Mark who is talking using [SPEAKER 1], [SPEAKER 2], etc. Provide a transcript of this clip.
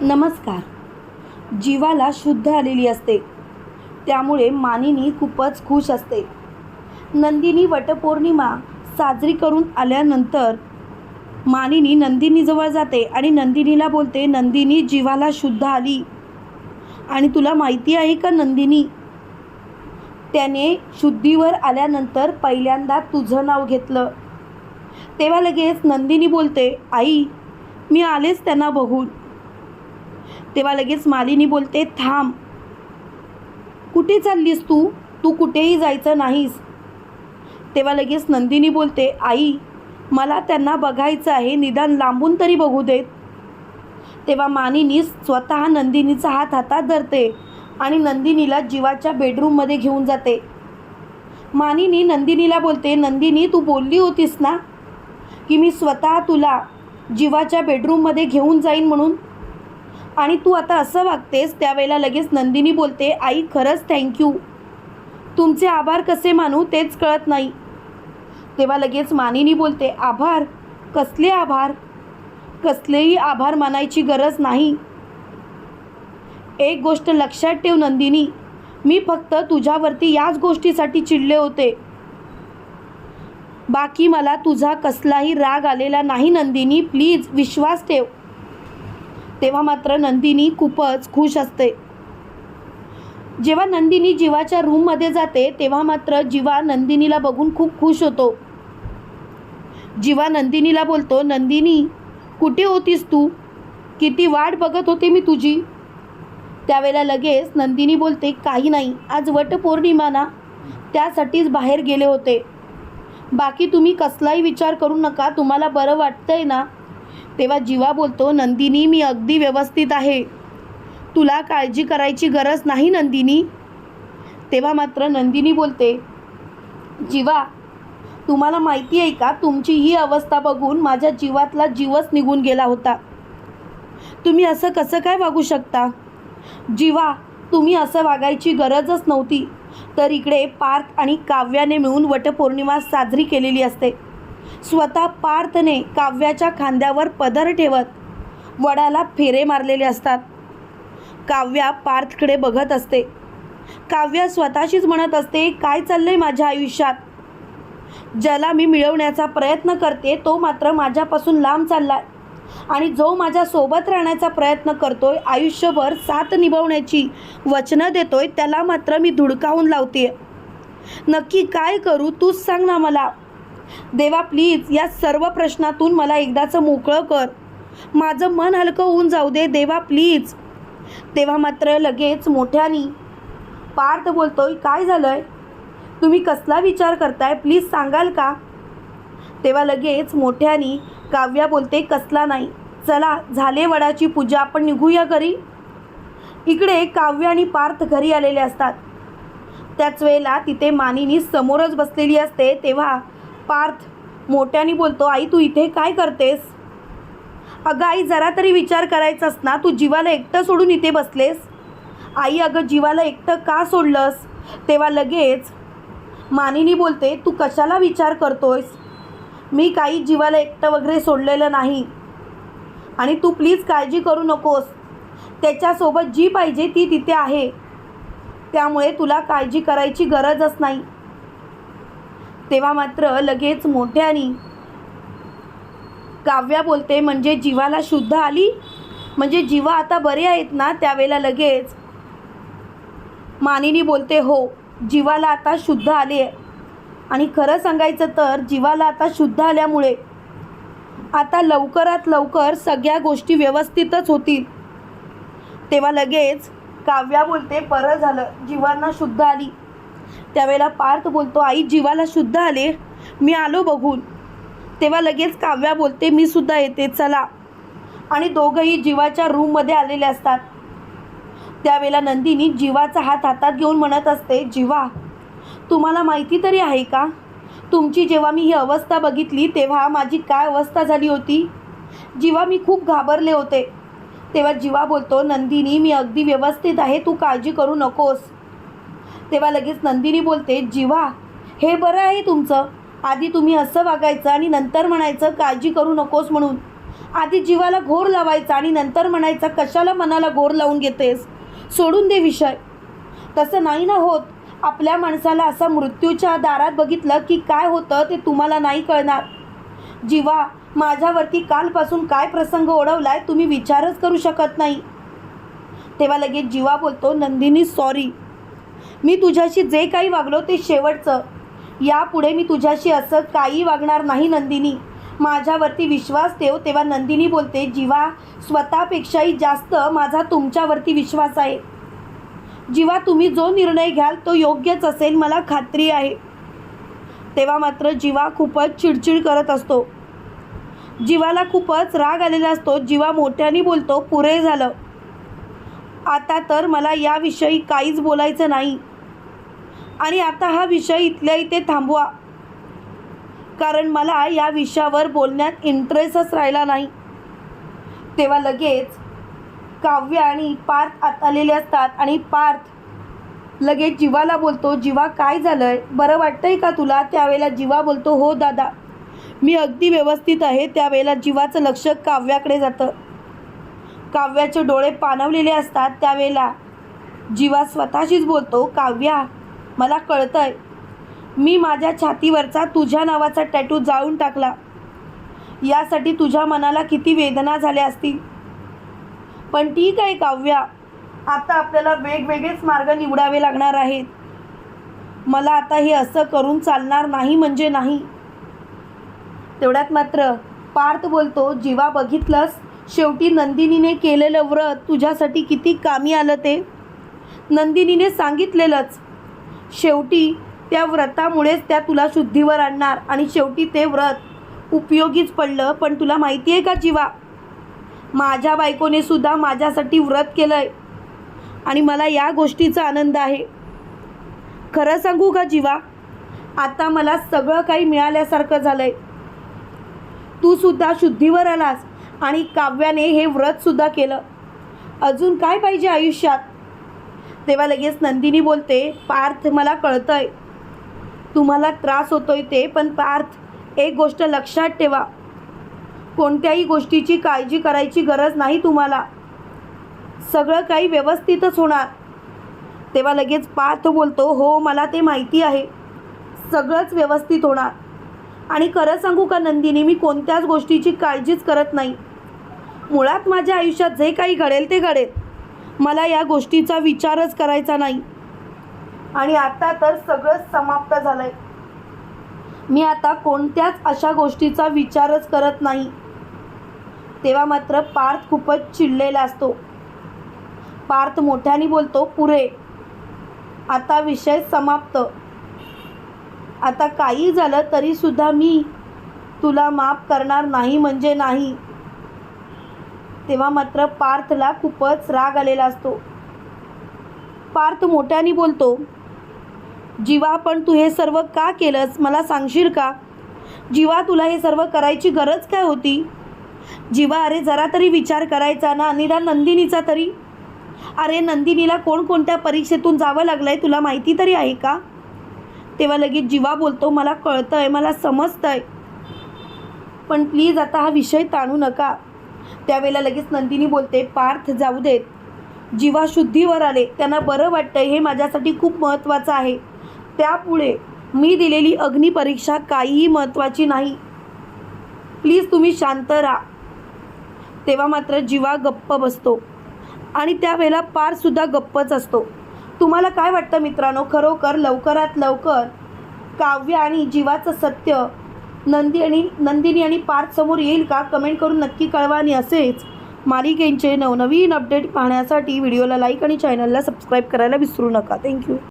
[SPEAKER 1] नमस्कार. जीवाला शुद्ध आलेली असते. त्यामुळे मानिनी खूपच खुश असते. नंदिनी वटपौर्णिमा साजरी करून आल्यानंतर मानिनी नंदिनीजवळ जाते आणि नंदिनीला बोलते नंदिनी जीवाला शुद्ध आली. आणि तुला माहिती आहे का नंदिनी? त्याने शुद्धीवर आल्यानंतर पहिल्यांदा तुझं नाव घेतलं. तेव्हा लगेच नंदिनी बोलते आई मी आलेच त्यांना बघून. तेव्हा लगेच मालिनी बोलते थांब. कुठे चाललीस तू? तू कुठेही जायचं नाहीस. तेव्हा लगेच नंदिनी बोलते आई मला त्यांना बघायचं आहे निदान लांबून तरी बघू देत. तेव्हा मानिनी स्वतः नंदिनीचा हात हातात धरते आणि नंदिनीला जीवाच्या बेडरूममध्ये घेऊन जाते. मानिनी नंदिनीला बोलते नंदिनी तू बोलली होतीस ना की मी स्वतः तुला जीवाच्या बेडरूममध्ये घेऊन जाईन म्हणून? आणि तू आता असं वागतेस त्यावेळेला लगेच नंदिनी बोलते आई खरंच थँक्यू तुमचे आभार कसे मानू तेच कळत नाही. तेव्हा लगेच मानिनी बोलते आभार? कसले आभार? कसलेही आभार मानायची गरज नाही. एक गोष्ट लक्षात ठेव नंदिनी मी फक्त तुझ्यावरती याच गोष्टीसाठी चिडले होते. बाकी मला तुझा कसलाही राग आलेला नाही नंदिनी प्लीज विश्वास ठेव. तेव्हा मात्र नंदिनी खूपच खुश असते. जेव्हा नंदिनी जीवाच्या रूममध्ये जाते तेव्हा मात्र जीवा नंदिनीला बघून खूप खुश होतो. जीवा नंदिनीला बोलतो नंदिनी कुठे होतीस तू? किती वाट बघत होते मी तुझी. त्यावेळेला लगेच नंदिनी बोलते काही नाही आज वटपौर्णिमा ना त्यासाठीच बाहेर गेले होते. बाकी तुम्ही कसलाही विचार करू नका तुम्हाला बरं वाटतंय ना तेव्हा जीवा बोलतो नंदिनी मी अगदी व्यवस्थित आहे. तुला काळजी करायची गरज नाही नंदिनी. तेव्हा मात्र नंदिनी बोलते जीवा तुम्हाला माहिती आहे का? तुमची ही अवस्था बघून माझ्या जीवातला जीवच निघून गेला होता. तुम्ही असं कसं काय वागू शकता? जीवा तुम्ही असं वागायची गरजच नव्हती. तर इकडे पार्थ आणि काव्याने मिळून वटपौर्णिमा साजरी केलेली असते. स्वतः पार्थने काव्याच्या खांद्यावर पदर ठेवत वडाला फेरे मारलेले असतात. काव्या पार्थकडे बघत असते. काव्य स्वतःशीच म्हणत असते काय चाललंय माझ्या आयुष्यात? ज्याला मी मिळवण्याचा प्रयत्न करते तो मात्र माझ्यापासून लांब चाललाय. आणि जो माझ्या सोबत राहण्याचा प्रयत्न करतोय आयुष्यभर साथ निभवण्याची वचनं देतोय त्याला मात्र मी धुडकावून लावते नक्की काय करू तूच सांग ना मला. देवा प्लीज या सर्व प्रश्नातून मला एकदाचं मोकळं कर. माझं मन हलकं होऊन जाऊ दे देवा प्लीज तेव्हा मात्र लगेच मोठ्यानी पार्थ बोलतोय काय झालंय? तुम्ही कसला विचार करताय? प्लीज सांगाल का? तेव्हा लगेच मोठ्यानी काव्या बोलते कसला नाही. चला झाले वडाची पूजा आपण निघूया घरी. इकडे काव्य आणि पार्थ घरी आलेले असतात. त्याच वेळेला तिथे मानिनी समोरच बसलेली असते तेव्हा पार्थ मोठ्याने बोलतो आई तू इथे काय करतेस? अगं आई जरा तरी विचार करायचास ना तू जीवाला एकटं सोडून इथे बसलेस? आई अगं जीवाला एकटं का सोडलंस? तेव्हा लगेच. मानिनी बोलते तू कशाला विचार करतोयस? मी काही जीवाला एकटं वगैरे सोडलेलं नाही. आणि तू प्लीज काळजी करू नकोस. त्याच्यासोबत जी पाहिजे ती तिथे आहे. त्यामुळे तुला काळजी करायची गरजच नाही. तेव्हा मात्र लगेच मोठ्यानी काव्या बोलते म्हणजे जीवाला शुद्ध आली? म्हणजे जीवा आता बरे आहेत ना? त्यावेळेला लगेच मानिनी बोलते हो जीवाला आता शुद्ध आले आहे. आणि खरं सांगायचं तर जीवाला आता शुद्ध आल्यामुळे आता लवकरात लवकर सगळ्या गोष्टी व्यवस्थितच होतील. तेव्हा लगेच काव्या बोलते बरं झालं जीवांना शुद्ध आली. त्यावेळेला पार्थ बोलतो आई जीवाला शुद्ध आले. मी आलो बघून. तेव्हा लगेच काव्या बोलते मी सुद्धा येते चला. आणि दोघंही जीवाच्या रूममध्ये आलेले असतात. त्यावेळेला नंदिनी जीवाचा हात हातात घेऊन म्हणत असते जीवा तुम्हाला माहिती तरी आहे का? तुमची जेव्हा मी ही अवस्था बघितली तेव्हा माझी काय अवस्था झाली होती? जीवा मी खूप घाबरले होते. तेव्हा जीवा बोलतो नंदिनी मी अगदी व्यवस्थित आहे तू काळजी करू नकोस. तेव्हा लगेच नंदिनी बोलते जीवा हे बरं आहे तुमचं. आधी तुम्ही असं वागायचं आणि नंतर म्हणायचं काळजी करू नकोस म्हणून. आधी जीवाला घोर लावायचा आणि नंतर म्हणायचा कशाला मनाला घोर लावून घेतेस? सोडून दे विषय. तसं नाही ना होत. आपल्या माणसाला असा मृत्यूच्या दारात बघितलं की काय होतं ते तुम्हाला नाही कळणार. जीवा माझ्यावरती कालपासून काय प्रसंग ओढवलाय तुम्ही विचारच करू शकत नाही. तेव्हा लगेच जीवा बोलतो नंदिनी सॉरी मी तुझ्याशी जे काही वागलो ते शेवटचं. यापुढे मी तुझ्याशी असं काही वागणार नाही नंदिनी. माझ्यावरती विश्वास ठेव तेव्हा नंदिनी बोलते जीवा स्वतःपेक्षाही जास्त माझा तुमच्यावरती विश्वास आहे. जीवा तुम्ही जो निर्णय घ्याल तो योग्यच असेल मला खात्री आहे. तेव्हा मात्र जीवा खूपच चिडचिड करत असतो. जीवाला खूपच राग आलेला असतो. जीवा मोठ्याने बोलतो पुरे झालं. आता तर मला याविषयी काहीच बोलायचं नाही. आणि आता हा विषय इथल्या इथे थांबवा. कारण मला या विषयावर बोलण्यात इंटरेस्टच राहिला नाही. तेव्हा लगेच काव्य आणि पार्थ आत आलेले असतात आणि पार्थ लगेच जीवाला बोलतो जीवा काय झालं आहे बरं वाटतंय का तुला? त्यावेळेला जीवा बोलतो हो दादा. मी अगदी व्यवस्थित आहे. त्यावेळेला जीवाचं लक्ष काव्याकडे जातं. काव्याचे डोळे पाणवलेले असतात त्यावेळेला. जीवा स्वतःशीच बोलतो काव्या मला कळतंय. मी माझ्या छातीवरचा तुझ्या नावाचा टॅटू जाळून टाकला. यासाठी तुझ्या मनाला किती वेदना झाल्या असतील. पण ठीक आहे काव्या. आता आपल्याला वेगवेगळेच मार्ग निवडावे लागणार आहेत. मला आता हे असं करून चालणार नाही म्हणजे नाही. तेवढ्यात मात्र पार्थ बोलतो जीवा बघितलंस? शेवटी नंदिनीने केलेलं व्रत तुझ्यासाठी किती कामी आलं ते? नंदिनीने सांगितलेलंच. शेवटी त्या व्रतामुळेच त्या तुला शुद्धीवर आणणार आणि शेवटी ते व्रत उपयोगीच पडलं पण तुला माहिती आहे का जीवा? माझ्या बायकोने सुद्धा माझ्यासाठी व्रत केलं आहे आणि मला या गोष्टीचा आनंद आहे. खरं सांगू का जीवा? आता मला सगळं काही मिळाल्यासारखं झालं आहे तू सुद्धा शुद्धीवर आलास. आणि काव्याने हे व्रतसुद्धा केलं. अजून काय पाहिजे आयुष्यात? तेव्हा लगेच नंदिनी बोलते पार्थ मला कळतंय. तुम्हाला त्रास होतोय ते पण पार्थ एक गोष्ट लक्षात ठेवा. कोणत्याही गोष्टीची काळजी करायची गरज नाही तुम्हाला. सगळं काही व्यवस्थितच होणार. तेव्हा लगेच पार्थ बोलतो हो मला ते माहिती आहे. सगळंच व्यवस्थित होणार. आणि खरं सांगू का नंदिनी मी कोणत्याच गोष्टीची काळजीच करत नाही. मुळात माझ्या आयुष्यात जे काही घडेल ते घडेल. मला या गोष्टीचा विचारच करायचा नाही. आणि आता तर सगळंच समाप्त झालं आहे मी आता कोणत्याच अशा गोष्टीचा विचारच करत नाही. तेव्हा मात्र पार्थ खूपच चिडलेला असतो. पार्थ मोठ्याने बोलतो पुरे आता विषय समाप्त. आता काही झालं तरीसुद्धा मी तुला माफ करणार नाही म्हणजे नाही. तेव्हा मात्र पार्थला खूपच राग आलेला असतो. पार्थ मोठ्याने बोलतो जीवा पण तू हे सर्व का केलंस? मला सांगशील का? जीवा तुला हे सर्व करायची गरज काय होती? जीवा अरे जरा तरी विचार करायचा ना निदान नंदिनीचा तरी? अरे नंदिनीला कोणकोणत्या परीक्षेतून जावं लागलं आहे तुला माहिती तरी आहे का? तेव्हा लगेच जीवा बोलतो मला कळतं आहे मला समजतं आहे पण प्लीज आता हा विषय ताणू नका. त्यावेळेला लगेच नंदिनी बोलते पार्थ जाऊ देत. जीवा शुद्धीवर आले. त्यांना बरं वाटतं हे माझ्यासाठी खूप महत्त्वाचं आहे. त्यापुढे मी दिलेली अग्निपरीक्षा काहीही महत्त्वाची नाही. प्लीज तुम्ही शांत राहा. तेव्हा मात्र जीवा गप्प बसतो. आणि त्यावेळेला पारसुद्धा गप्पच असतो. तुम्हाला काय वाटतं मित्रांनो? खरोखर लवकरात लवकर काव्य आणि जीवाचं सत्य नंदी आणि नंदिनी आणि पार्थ समोर येईल का? कमेंट करून नक्की कळवा आणि असेच मालिकेंचे नवनवीन अपडेट पाहण्यासाठी व्हिडिओला लाईक आणि चॅनलला सबस्क्राईब करायला विसरू नका. थँक्यू.